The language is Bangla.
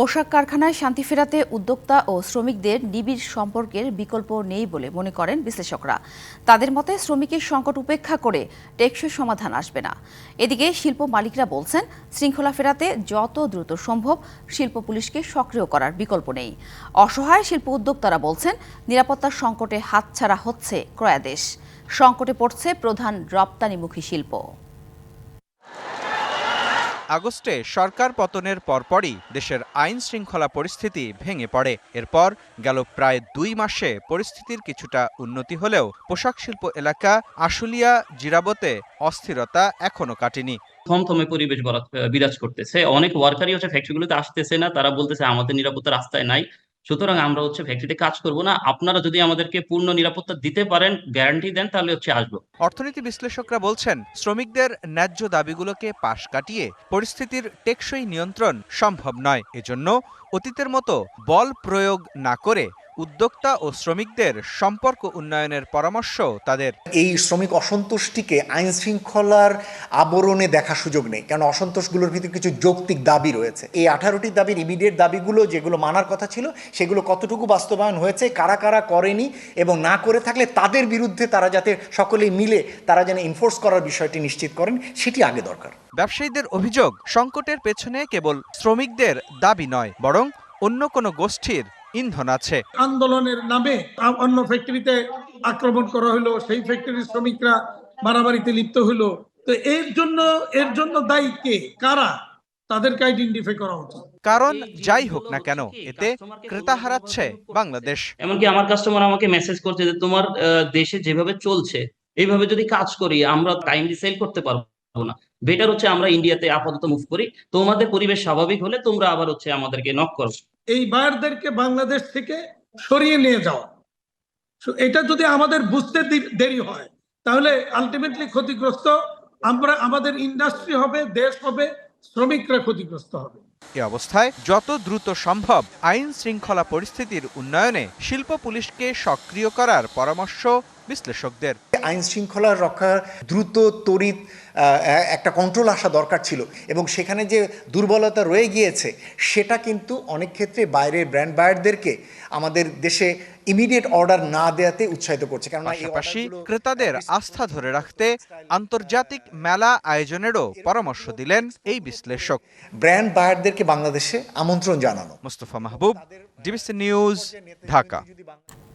পোশাক কারখানায় শান্তি ফেরাতে উদ্যোক্তা ও শ্রমিকদের নিবিড় সম্পর্কের বিকল্প নেই বলে মনে করেন বিশ্লেষকরা। তাদের মতে শ্রমিকের সংকট উপেক্ষা করে টেকসই সমাধান আসবে না। এদিকে শিল্প মালিকরা বলছেন, শৃঙ্খলা ফেরাতে যত দ্রুত সম্ভব শিল্প পুলিশকে সক্রিয় করার বিকল্প নেই। অসহায় শিল্প উদ্যোক্তারা বলছেন, নিরাপত্তার সংকটে হাতছাড়া হচ্ছে ক্রয়াদেশ। সংকটে পড়ছে প্রধান রপ্তানিমুখী শিল্প। আগস্টে সরকার পতনের পরপরই দেশের আইন শৃঙ্খলা পরিস্থিতি ভেঙে পড়ে। এরপর গেল প্রায় দুই মাসে পরিস্থিতির কিছুটা উন্নতি হলেও পোশাক শিল্প এলাকা আশুলিয়া, জিরাবতে অস্থিরতা এখনও কাটেনি। থমথমে পরিবেশ বিরাজ করতেছে। অনেক ওয়ার্কারই হচ্ছে ফ্যাক্টরিগুলোতে আসতেছে না। তারা বলতেছে, আমাদের নিরাপত্তা রাস্তায় নাই। সুতরাং আমরা হচ্ছে ফ্যাক্টরিতে কাজ করব না। আপনারা যদি আমাদেরকে পূর্ণ নিরাপত্তা দিতে পারেন গ্যারান্টি দেন, তাহলে হচ্ছে আসব। অর্থনীতি বিশ্লেষকরা বলছেন, শ্রমিকদের ন্যায্য দাবিগুলোকে পাশ কাটিয়ে পরিস্থিতির টেকসই নিয়ন্ত্রণ সম্ভব নয়। এজন্য অতীতের মতো বল প্রয়োগ না করে উদ্যোক্তা ও শ্রমিকদের সম্পর্ক উন্নয়নের পরামর্শ তাদের। এই শ্রমিক অসন্তুষ্টিকে আইন শৃঙ্খলার আবরণে দেখা সুযোগ নেই কারণ অসন্তোষগুলোর ভিতরে কিছু যৌক্তিক দাবি রয়েছে। এই আঠারোটি দাবির ইমিডিয়েট দাবিগুলো যেগুলো মানার কথা ছিল সেগুলো কতটুকু বাস্তবায়ন হয়েছে কারা কারা করেনি এবং না করে থাকলে তাদের বিরুদ্ধে তারা যাতে সকলেই মিলে তারা যেন এনফোর্স করার বিষয়টি নিশ্চিত করেন সেটি আগে দরকার। ব্যবসায়ীদের অভিযোগ সংকটের পেছনে কেবল শ্রমিকদের দাবি নয় বরং অন্য কোনো গোষ্ঠীর ইন্ধন আছে। আন্দোলনের নামে অন্য ফ্যাক্টরিতে আক্রমণ করা হলো সেই ফ্যাক্টরির শ্রমিকরা মারামারিতে লিপ্ত হলো। তো এর জন্য এর জন্য দায়ী কে? কারা? তাদেরকে আইডেন্টিফাই করা উচিত। কারণ যাই হোক না কেন এতে ক্রেতা হারাচ্ছে বাংলাদেশ। এমনকি আমার কাস্টমার আমাকে মেসেজ করছে যে তোমার আহ, দেশে যেভাবে চলছে এইভাবে যদি কাজ করি আমরা টাইমলি সেল করতে পারব না। বেটার হচ্ছে আমরা ইন্ডিয়াতে আপাতত মুভ করি। তোমাদের পরিবেশ স্বাভাবিক হলে তোমরা আবার হচ্ছে আমাদেরকে নক করো। এই বায়ারদেরকে বাংলাদেশ থেকে সরিয়ে নিয়ে যাওয়া। এটা যদি আমাদের বুঝতে দেরি হয়, তাহলে আলটিমেটলি ক্ষতিগ্রস্ত আমরা, আমাদের ইন্ডাস্ট্রি হবে, দেশ হবে, শ্রমিকরা ক্ষতিগ্রস্ত হবে। এ অবস্থায় যত দ্রুত সম্ভব আইন শৃঙ্খলা পরিস্থিতির উন্নয়নে শিল্প পুলিশকে সক্রিয় করার পরামর্শ বিশ্লেষকদের। আইন শৃঙ্খলা রক্ষা দ্রুত তড়িৎ একটা কন্ট্রোল আসা দরকার ছিল এবং সেখানে যে দুর্বলতা রয়ে গিয়েছে সেটা কিন্তু অনেক ক্ষেত্রে বাইরের ব্র্যান্ড বায়ারদেরকে আমাদের দেশে ইমিডিয়েট অর্ডার না দেওয়াতে উৎসাহিত করছে। কারণ পাশাপাশি ক্রেতাদের আস্থা ধরে রাখতে আন্তর্জাতিক মেলা আয়োজনেরও পরামর্শ দিলেন এই বিশ্লেষক। ব্র্যান্ড বায়ারদেরকে বাংলাদেশে আমন্ত্রণ জানানো। Mostafa Mahbub DBC news Dhaka.